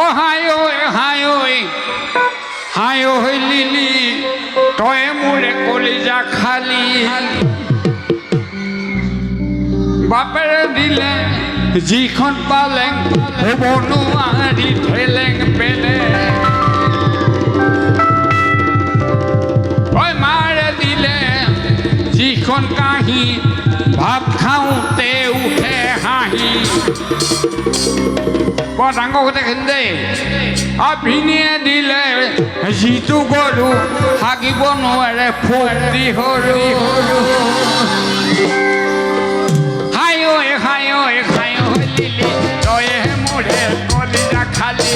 ও হায় হায় হায় lily, তয়ে মোরে কলিজা খালি। বাপেৰে দিলে যিখন পালেং হ'ব নোৱাৰি ঠেলেং পেলে। মাৰে দিলে যিখন কাঁহী, ভাত খাওঁতে উঠে হাঁহি। বৰ ডাঙৰ কথাখিনি দেই ভিনিয়ে দিলে যিটো গৰু হাগিব নোৱাৰে ফুটি সৰু হাই ঐ হাই ঐ হাই ঐ লিলি তয়ে মোৰে কলিজা খালি।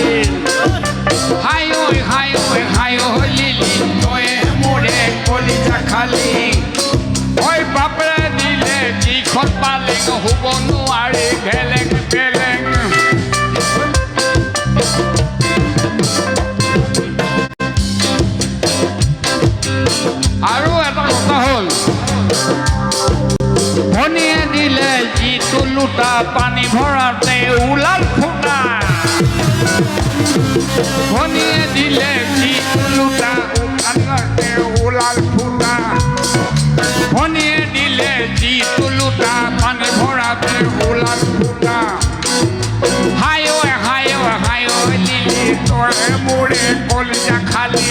হাই ঐ হাই ঐ হাই ঐ লিলি তয়ে মোৰে কলিজা খালি। ঐ বাপেৰে দিলে যিখন পালেং হ'ব নোৱাৰি আৰু এটা কথা হ'ল ভনীয়ে দিলে যিটো লোটা পানী ভৰাতে ওলাল ফুটা ভনীয়ে দিলে যিটো লোটা উঠাতে ওলাল ফুটা ভনীয়ে দিলে যিটো লোটা পানী ভৰাতে ওলাল ফুটা ঐ হাই ঐ লিলি তই মোৰে কলিজা খালি।